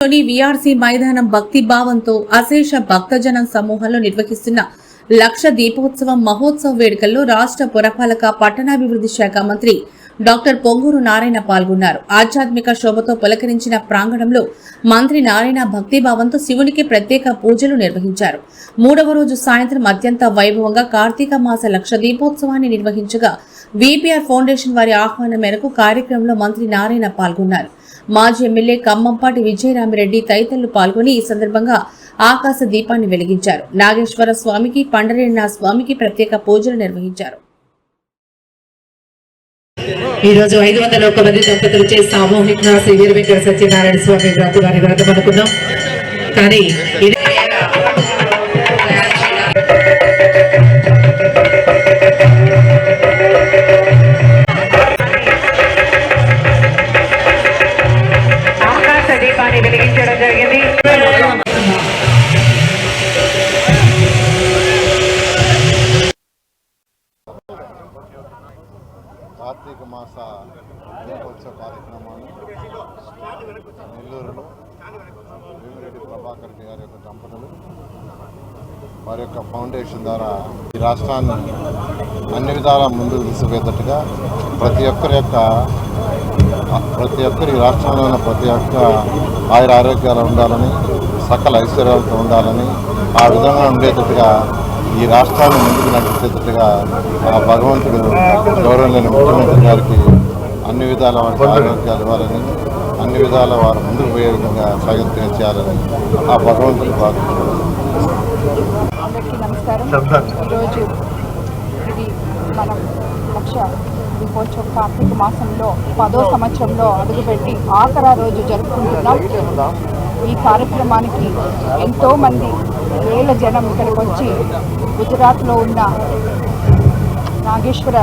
లోని విఆర్సీ మైదానం భక్తి భావంతో అశేష భక్తజనం సమూహంలో నిర్వహిస్తున్న లక్ష దీపోత్సవం మహోత్సవ వేడుకల్లో రాష్ట్ర పురపాలక పట్టణాభివృద్ధి శాఖ మంత్రి డాక్టర్ పొంగూరు నారాయణ పాల్గొన్నారు. ఆధ్యాత్మిక శోభతో పులకరించిన ప్రాంగణంలో మంత్రి నారాయణ భక్తిభావంతో శివునికి ప్రత్యేక పూజలు నిర్వహించారు. మూడవ రోజు సాయంత్రం అత్యంత వైభవంగా కార్తీక మాస లక్ష దీపోత్సవాన్ని నిర్వహించగా విపిఆర్ ఫౌండేషన్ వారి ఆహ్వానం మేరకు కార్యక్రమంలో మంత్రి నారాయణ పాల్గొన్నారు. మాజీ ఎమ్మెల్యే కమ్మంపాటి విజయరామిరెడ్డి తదితరులు పాల్గొని ఈ సందర్భంగా ఆకాశ దీపాన్ని వెలిగించారు. నాగేశ్వర స్వామికి పండరేణ స్వామికి ప్రత్యేక పూజలు నిర్వహించారు. ఈ రోజు ఐదు వందల ఒక్క మంది దంపతులు చే సామూహిక శ్రీ వీర వెంకట సత్యనారాయణ స్వామి వారి వ్రతం అనుకున్నాం. కానీ జరిగింది. కార్తీక మాస దీపోత్సవ కార్యక్రమాన్ని నెల్లూరులో భీమిరెడ్డి ప్రభాకర్ గారి యొక్క దంపతులు వారి యొక్క ఫౌండేషన్ ద్వారా ఈ రాష్ట్రాన్ని అన్ని విధాలా ముందుకు తీసుకుపోయేటట్టుగా ప్రతి ఒక్కరి యొక్క ప్రతి ఒక్కరి ఈ రాష్ట్రంలో ఉన్న ప్రతి ఒక్క ఆయుర ఆరోగ్యాలు ఉండాలని సకల ఐశ్వర్యాలతో ఉండాలని ఆ విధంగా ఉండేటట్టుగా ఈ రాష్ట్రాన్ని ముందుకు నడిచేటట్టుగా ఆ భగవంతుడు గౌరవలేని ముఖ్యమంత్రి గారికి అన్ని విధాల వారికి ఆరోగ్యాలు ఇవ్వాలని అన్ని విధాల వారు ముందుకు పోయే విధంగా సాగింపుగా చేయాలని ఆ భగవంతుడు ప్రార్థించారు నమస్కారం. ఈరోజు ఇది మనం లక్ష దీపోత్సవం కార్తీక మాసంలో పదో సంవత్సరంలో అడుగుపెట్టి ఆఖరా రోజు జరుపుకుంటున్నాం. ఈ కార్యక్రమానికి ఎంతోమంది వేల జనం ఇక్కడికి వచ్చి గుజరాత్లో ఉన్న నాగేశ్వర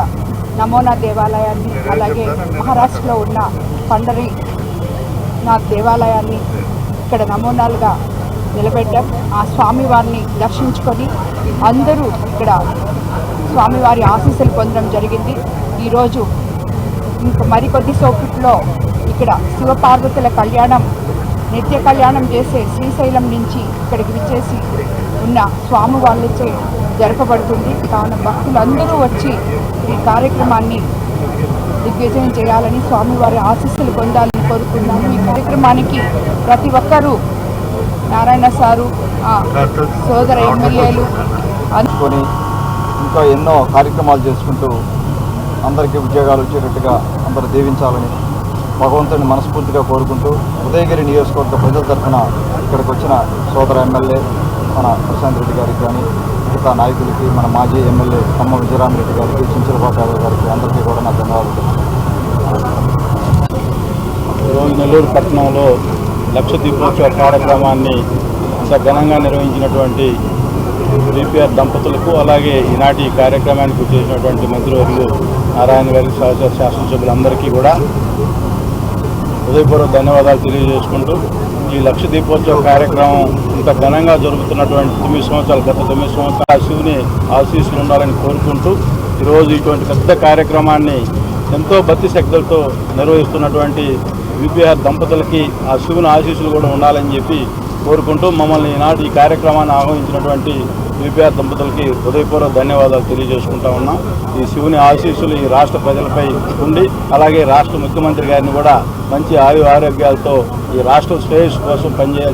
నమోనా దేవాలయాన్ని అలాగే మహారాష్ట్రలో ఉన్న పండరి నాథ్ దేవాలయాన్ని ఇక్కడ నమూనాలుగా నిలబెట్టాం. ఆ స్వామివారిని దర్శించుకొని అందరూ ఇక్కడ స్వామివారి ఆశీస్సులు పొందడం జరిగింది. ఈరోజు ఇంక మరికొద్ది సోకిట్లో ఇక్కడ శివపార్వతుల కళ్యాణం నిత్య కళ్యాణం చేసే శ్రీశైలం నుంచి ఇక్కడికి విచ్చేసి ఉన్న స్వామి వాళ్ళచే జరపబడుతుంది. కావున భక్తులందరూ వచ్చి ఈ కార్యక్రమాన్ని దిగ్విజయం చేయాలని స్వామివారి ఆశీస్సులు పొందాలని కోరుకున్నాను ఈ కార్యక్రమానికి ప్రతి ఒక్కరూ నారాయణ సారు ఆ, సోదర ఎమ్మెల్యేలు అనుకొని ఇంకా ఎన్నో కార్యక్రమాలు చేసుకుంటూ అందరికీ ఉద్యోగాలు వచ్చేటట్టుగా అందరూ దీవించాలని భగవంతుని మనస్ఫూర్తిగా కోరుకుంటూ ఉదయగిరి నియోజకవర్గ ప్రజల తరఫున ఇక్కడికి వచ్చిన సోదర ఎమ్మెల్యే మన ప్రశాంత్ రెడ్డి గారికి కానీ మిగతా నాయకులకి మన మాజీ ఎమ్మెల్యే కమ్మ విజయరామరెడ్డి గారికి చించలపాటి యాదవ్ గారికి అందరికీ కూడా నా ధన్యవాదాలు. ఈరోజు నెల్లూరు పట్టణంలో లక్ష దీపోత్సవ కార్యక్రమాన్ని ఇంత ఘనంగా నిర్వహించినటువంటి డిపిఆర్ దంపతులకు అలాగే ఈనాటి ఈ కార్యక్రమానికి చేసినటువంటి మంత్రివర్యులు నారాయణ గారికి సహచర శాసనసభ్యులందరికీ కూడా హృదయపూర్వక ధన్యవాదాలు తెలియజేసుకుంటూ ఈ లక్ష దీపోత్సవ కార్యక్రమం ఇంత ఘనంగా జరుగుతున్నటువంటి తొమ్మిది సంవత్సరాలు గత తొమ్మిది సంవత్సరాలు ఆ శివుని ఆశీస్సులు ఉండాలని కోరుకుంటూ ఈరోజు ఇటువంటి పెద్ద కార్యక్రమాన్ని ఎంతో భక్తి శక్తులతో నిర్వహిస్తున్నటువంటి యూపీఆర్ దంపతులకి ఆ శివుని ఆశీస్సులు కూడా ఉండాలని చెప్పి కోరుకుంటూ మమ్మల్ని ఈనాటి ఈ కార్యక్రమాన్ని ఆహ్వానించినటువంటి యూపీఆర్ దంపతులకి హృదయపూర్వక ధన్యవాదాలు తెలియజేసుకుంటా ఉన్నాం. ఈ శివుని ఆశీస్సులు ఈ రాష్ట్ర ప్రజలపై ఉండి అలాగే రాష్ట్ర ముఖ్యమంత్రి గారిని కూడా మంచి ఆయు ఆరోగ్యాలతో ఈ రాష్ట్ర శ్రేయస్సు కోసం పనిచేయాలి.